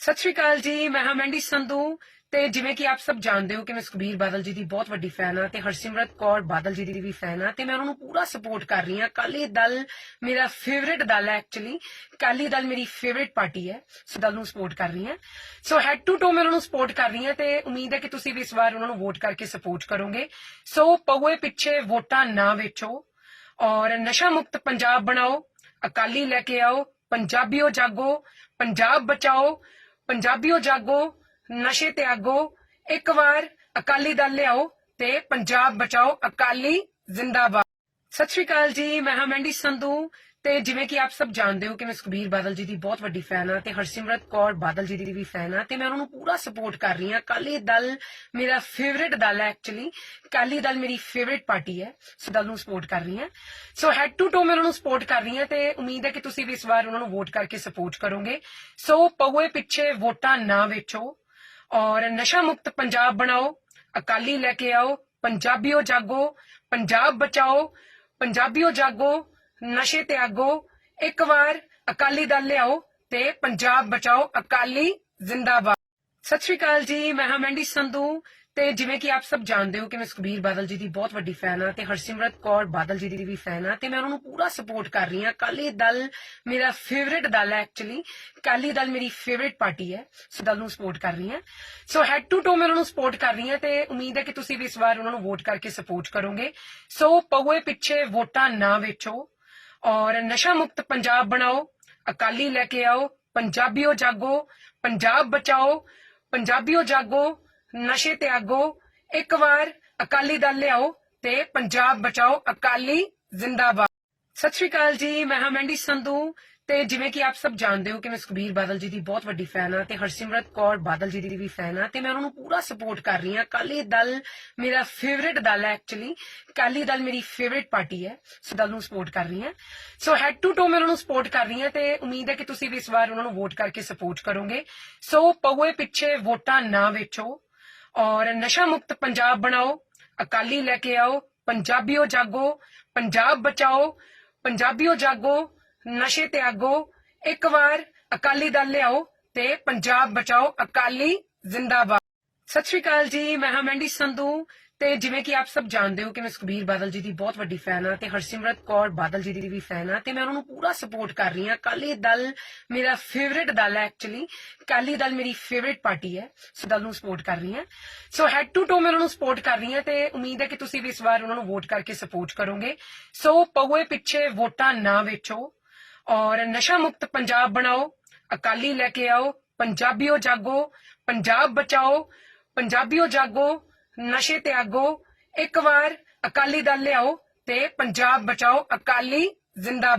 ਸਤਿ ਸ਼੍ਰੀ ਅਕਾਲ ਜੀ, ਮੈਂ ਹਾਂ ਮੈਂਡੀ ਸੰਧੂ ਤੇ ਜਿਵੇਂ ਕਿ ਆਪ ਸਭ ਜਾਣਦੇ ਹੋ ਕਿ ਮੈਂ ਸੁਖਬੀਰ ਬਾਦਲ ਜੀ ਦੀ ਬਹੁਤ ਵੱਡੀ ਫੈਨ ਹਾਂ ਤੇ ਹਰਸਿਮਰਤ ਕੌਰ ਬਾਦਲ ਜੀ ਦੀ ਵੀ ਫੈਨ ਹਾਂ ਤੇ ਮੈਂ ਉਹਨਾਂ ਨੂੰ ਪੂਰਾ ਸਪੋਰਟ ਕਰ ਰਹੀ ਹਾਂ। ਕਾਲੀ ਦਲ ਮੇਰਾ ਫੇਵਰਿਟ ਦਲ ਹੈ ਐਕਚੁਅਲੀ ਕਾਲੀ ਦਲ ਮੇਰੀ ਫੇਵਰਿਟ ਪਾਰਟੀ ਹੈ ਸੋ ਦਲ ਨੂੰ ਸਪੋਰਟ ਕਰ ਰਹੀ ਹਾਂ। ਸੋ ਹੈਡ ਟੂ ਟੋ ਮੈਂ ਉਹਨਾਂ ਨੂੰ ਸਪੋਰਟ ਕਰ ਰਹੀ ਹਾਂ ਤੇ ਉਮੀਦ ਹੈ ਕਿ ਤੁਸੀਂ ਵੀ ਇਸ ਵਾਰ ਉਹਨਾਂ ਨੂੰ ਵੋਟ ਕਰਕੇ ਸਪੋਰਟ ਕਰੋਗੇ। ਸੋ ਪਊਏ ਪਿੱਛੇ ਵੋਟਾਂ ਨਾ ਵੇਚੋ ਔਰ ਨਸ਼ਾ ਮੁਕਤ ਪੰਜਾਬ ਬਣਾਓ, ਅਕਾਲੀ ਲੈ ਕੇ ਆਓ, ਪੰਜਾਬੀਓ ਜਾਗੋ, ਪੰਜਾਬ ਬਚਾਓ ਪੰਜਾਬੀਓ ਜਾਗੋ, ਨਸ਼ੇ ਤਿਆਗੋ, ਇੱਕ ਵਾਰ ਅਕਾਲੀ ਦਲ ਲਿਆਓ ਤੇ ਪੰਜਾਬ ਬਚਾਓ, ਅਕਾਲੀ ਜ਼ਿੰਦਾਬਾਦ। ਸਤਿ ਸ਼੍ਰੀ ਅਕਾਲ ਜੀ, ਮੈਂ ਹਾਂ ਮੈਂਡੀ ਸੰਧੂ ਤੇ ਜਿਵੇਂ ਕਿ ਆਪ ਸਭ ਜਾਣਦੇ ਹੋ ਕਿ ਮੈਂ ਸੁਖਬੀਰ ਬਾਦਲ ਜੀ ਦੀ ਬਹੁਤ ਵੱਡੀ ਫੈਨ ਹਾਂ ਤੇ ਹਰਸਿਮਰਤ ਕੌਰ ਬਾਦਲ ਜੀ ਦੀ ਵੀ ਫੈਨ ਆ ਤੇ ਮੈਂ ਉਹਨਾਂ ਨੂੰ ਪੂਰਾ ਸਪੋਰਟ ਕਰ ਰਹੀ ਹਾਂ। ਕਾਲੀ ਦਲ ਮੇਰਾ ਫੇਵਰਿਟ ਦਲ ਹੈ ਐਕਚੁਅਲੀ ਕਾਲੀ ਦਲ ਮੇਰੀ ਫੇਵਰਿਟ ਪਾਰਟੀ ਹੈ। ਸੋ ਦਲ ਨੂੰ ਸਪੋਰਟ ਕਰ ਰਹੀ ਹਾਂ। ਸੋ ਹੈਡ ਟੂ ਟੋ ਮੈਂ ਉਹਨਾਂ ਨੂੰ ਸਪੋਰਟ ਕਰ ਰਹੀ ਹਾਂ ਤੇ ਉਮੀਦ ਹੈ ਕਿ ਤੁਸੀਂ ਵੀ ਇਸ ਵਾਰ ਉਹਨਾਂ ਨੂੰ ਵੋਟ ਕਰਕੇ ਸਪੋਰਟ ਕਰੋਗੇ। ਸੋ ਪਊਏ ਪਿੱਛੇ ਵੋਟਾਂ ਨਾ ਵੇਚੋ ਔਰ ਨਸ਼ਾ ਮੁਕਤ ਪੰਜਾਬ ਬਣਾਓ। ਅਕਾਲੀ ਲੈ ਕੇ ਆਓ। ਪੰਜਾਬੀਓ ਜਾਗੋ। ਪੰਜਾਬ ਬਚਾਓ। ਪੰਜਾਬੀਓ ਜਾਗੋ। ਨਸ਼ੇ ਤਿਆਗੋ ਇੱਕ ਵਾਰ ਅਕਾਲੀ ਦਲ ਲਿਆਓ ਤੇ ਪੰਜਾਬ ਬਚਾਓ, ਅਕਾਲੀ ਜ਼ਿੰਦਾਬਾਦ। ਸਤਿ ਸ਼੍ਰੀ ਅਕਾਲ ਜੀ, ਮੈਂ ਹਾਂ ਮੈਂਡੀ ਸੰਧੂ ਤੇ ਜਿਵੇਂ ਕਿ ਆਪ ਸਭ ਜਾਣਦੇ ਹੋ ਕਿ ਮੈਂ ਸੁਖਬੀਰ ਬਾਦਲ ਜੀ ਦੀ ਬਹੁਤ ਵੱਡੀ ਫੈਨ ਹਾਂ ਤੇ ਹਰਸਿਮਰਤ ਕੌਰ ਬਾਦਲ ਜੀ ਦੀ ਵੀ ਫੈਨ ਆ ਤੇ ਮੈਂ ਉਹਨਾਂ ਨੂੰ ਪੂਰਾ ਸਪੋਰਟ ਕਰ ਰਹੀ ਹਾਂ। ਅਕਾਲੀ ਦਲ ਮੇਰਾ ਫੇਵਰਿਟ ਦਲ ਹੈ ਐਕਚੁਅਲੀ ਅਕਾਲੀ ਦਲ ਮੇਰੀ ਫੇਵਰਿਟ ਪਾਰਟੀ ਹੈ ਸੋ ਦਲ ਨੂੰ ਸਪੋਰਟ ਕਰ ਰਹੀ ਹਾਂ। ਸੋ ਹੈਡ ਟੂ ਟੋ ਮੈਂ ਉਹਨਾਂ ਨੂੰ ਸਪੋਰਟ ਕਰ ਰਹੀ ਹਾਂ ਤੇ ਉਮੀਦ ਹੈ ਕਿ ਤੁਸੀਂ ਵੀ ਇਸ ਵਾਰ ਉਹਨਾਂ ਨੂੰ ਵੋਟ ਕਰਕੇ ਸਪੋਰਟ ਕਰੋਗੇ। ਸੋ ਪਊਏ ਪਿੱਛੇ ਵੋਟਾਂ ਨਾ ਵੇਚੋ। ਔਰ ਨਸ਼ਾ ਮੁਕਤ ਪੰਜਾਬ ਬਣਾਓ, ਅਕਾਲੀ ਲੈ ਕੇ ਆਓ, ਪੰਜਾਬੀਓ ਜਾਗੋ, ਪੰਜਾਬ ਬਚਾਓ, ਪੰਜਾਬੀਓ ਜਾਗੋ, ਨਸ਼ੇ ਤਿਆਗੋ, ਇੱਕ ਵਾਰ ਅਕਾਲੀ ਦਲ ਲਿਆਓ ਤੇ ਪੰਜਾਬ ਬਚਾਓ, ਅਕਾਲੀ ਜ਼ਿੰਦਾਬਾਦ। ਸਤਿ ਸ਼੍ਰੀ ਅਕਾਲ ਜੀ, ਮੈਂ ਹਾਂ ਮੈਂਡੀ ਸੰਧੂ ਤੇ ਜਿਵੇਂ ਕਿ ਆਪ ਸਭ ਜਾਣਦੇ ਹੋ ਕਿ ਮੈਂ ਸੁਖਬੀਰ ਬਾਦਲ ਜੀ ਦੀ ਬਹੁਤ ਵੱਡੀ ਫੈਨ ਹਾਂ ਤੇ ਹਰਸਿਮਰਤ ਕੌਰ ਬਾਦਲ ਜੀ ਦੀ ਵੀ ਫੈਨ ਹਾਂ ਤੇ ਮੈਂ ਉਹਨਾਂ ਨੂੰ ਪੂਰਾ ਸਪੋਰਟ ਕਰ ਰਹੀ ਹਾਂ। ਕਾਲੀ ਦਲ ਮੇਰਾ ਫੇਵਰਿਟ ਦਲ ਹੈ ਐਕਚੁਅਲੀ ਕਾਲੀ ਦਲ ਮੇਰੀ ਫੇਵਰਿਟ ਪਾਰਟੀ ਹੈ। ਸੋ ਦਲ ਨੂੰ ਸਪੋਰਟ ਕਰ ਰਹੀ ਹਾਂ। ਸੋ ਹੈਡ ਟੂ ਟੋ ਮੈਂ ਉਹਨਾਂ ਨੂੰ ਸਪੋਰਟ ਕਰ ਰਹੀ ਹਾਂ ਤੇ ਉਮੀਦ ਹੈ ਕਿ ਤੁਸੀਂ ਵੀ ਇਸ ਵਾਰ ਉਹਨਾਂ ਨੂੰ ਵੋਟ ਕਰਕੇ ਸਪੋਰਟ ਕਰੋਗੇ। ਸੋ ਪਊਏ ਪਿੱਛੇ ਵੋਟਾਂ ਨਾ ਵੇਚੋ ਔਰ ਨਸ਼ਾ ਮੁਕਤ ਪੰਜਾਬ ਬਣਾਓ। ਅਕਾਲੀ ਲੈ ਕੇ ਆਓ। ਪੰਜਾਬੀਓ ਜਾਗੋ। ਪੰਜਾਬ ਬਚਾਓ। ਪੰਜਾਬੀਓ ਜਾਗੋ। ਨਸ਼ੇ ਤਿਆਗੋ ਇੱਕ ਵਾਰ ਅਕਾਲੀ ਦਲ ਲਿਆਓ ਤੇ ਪੰਜਾਬ ਬਚਾਓ, ਅਕਾਲੀ ਜ਼ਿੰਦਾਬਾਦ। ਸਤਿ ਸ਼੍ਰੀ ਅਕਾਲ ਜੀ, ਮੈਂ ਹਾਂ ਮੈਂਡੀ ਸੰਧੂ ਤੇ ਜਿਵੇਂ ਕਿ ਆਪ ਸਭ ਜਾਣਦੇ ਹੋ ਕਿ ਮੈਂ ਸੁਖਬੀਰ ਬਾਦਲ ਜੀ ਦੀ ਬਹੁਤ ਵੱਡੀ ਫੈਨ ਹਾਂ ਤੇ ਹਰਸਿਮਰਤ ਕੌਰ ਬਾਦਲ ਜੀ ਦੀ ਵੀ ਫੈਨ ਆ ਤੇ ਮੈਂ ਉਹਨਾਂ ਨੂੰ ਪੂਰਾ ਸਪੋਰਟ ਕਰ ਰਹੀ ਹਾਂ। ਕਾਲੀ ਦਲ ਮੇਰਾ ਫੇਵਰਿਟ ਦਲ ਹੈ ਐਕਚੁਅਲੀ ਕਾਲੀ ਦਲ ਮੇਰੀ ਫੇਵਰਿਟ ਪਾਰਟੀ ਹੈ ਸੋ ਦਲ ਨੂੰ ਸਪੋਰਟ ਕਰ ਰਹੀ ਹਾਂ। ਸੋ ਹੈਡ ਟੂ ਟੋ ਮੈਂ ਉਹਨਾਂ ਨੂੰ ਸਪੋਰਟ ਕਰ ਰਹੀ ਹਾਂ ਤੇ ਉਮੀਦ ਹੈ ਕਿ ਤੁਸੀਂ ਵੀ ਇਸ ਵਾਰ ਉਹਨਾਂ ਨੂੰ ਵੋਟ ਕਰਕੇ ਸਪੋਰਟ ਕਰੋਗੇ। ਸੋ ਪਊਏ ਪਿੱਛੇ ਵੋਟਾਂ ਨਾ ਵੇਚੋ ਔਰ ਨਸ਼ਾ ਮੁਕਤ ਪੰਜਾਬ ਬਣਾਓ, ਅਕਾਲੀ ਲੈ ਕੇ ਆਓ, ਪੰਜਾਬੀਓ ਜਾਗੋ, ਪੰਜਾਬ ਬਚਾਓ, ਪੰਜਾਬੀਓ ਜਾਗੋ, ਨਸ਼ੇ ਤਿਆਗੋ, ਇੱਕ ਵਾਰ ਅਕਾਲੀ ਦਲ ਲਿਆਓ ਤੇ ਪੰਜਾਬ ਬਚਾਓ, ਅਕਾਲੀ ਜ਼ਿੰਦਾਬਾਦ।